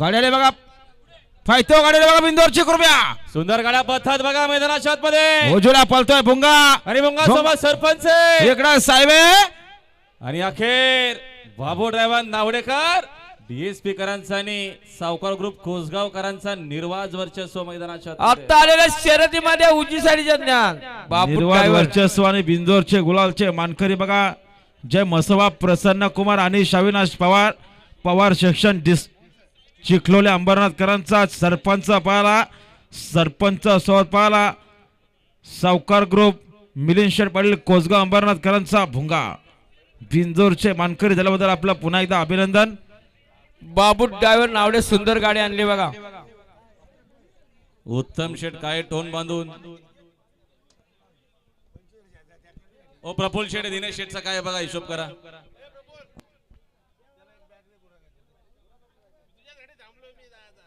गाड्याले बघा. फायतो गाड्याले बघा बिंदोरची कृपया. सुंदर गाड्या पथात बघा मैदानाच्या आतमध्ये. उजवला पलतोय भुंगा. आणि भुंग- सोबत सरपंच. इकडं साहेब. आणि अखेर बाबू ड्रायव्हर नावडेकर डीएसपी करांचा आणि सावकार ग्रुप कोसगावकरांचा निर्वाज वर्चस्व मैदानाच्या. आता आलेल्या शर्यतीमध्ये उजी साडीचे ज्ञान ड्रायव्हर. वर्चस्व आणि बिंदोरचे गुलालचे मानकरी बघा. जय मसवा प्रसन्न कुमार आणि अविनाश पवार. पवार सेक्शन डिस चिखलोले अंबरनाथकरांचा सरपंच पाहला सरपंच सोबत पाहला. सावकार ग्रुप मिलिंद शेठ पाटील कोसगाव अंबरनाथकरांचा भुंगा. बिंदोरचे मानकरी झाल्याबद्दल आपलं पुन्हा एकदा अभिनंदन. बाबू ड्रायव्हर नावडे सुंदर गाडी आणली बघा. उत्तम शेठ काय टोन बांधून. ओ प्रफुल्ल शेठ दिनेश शेठचा काय बघा हिशोब करा. olvidada.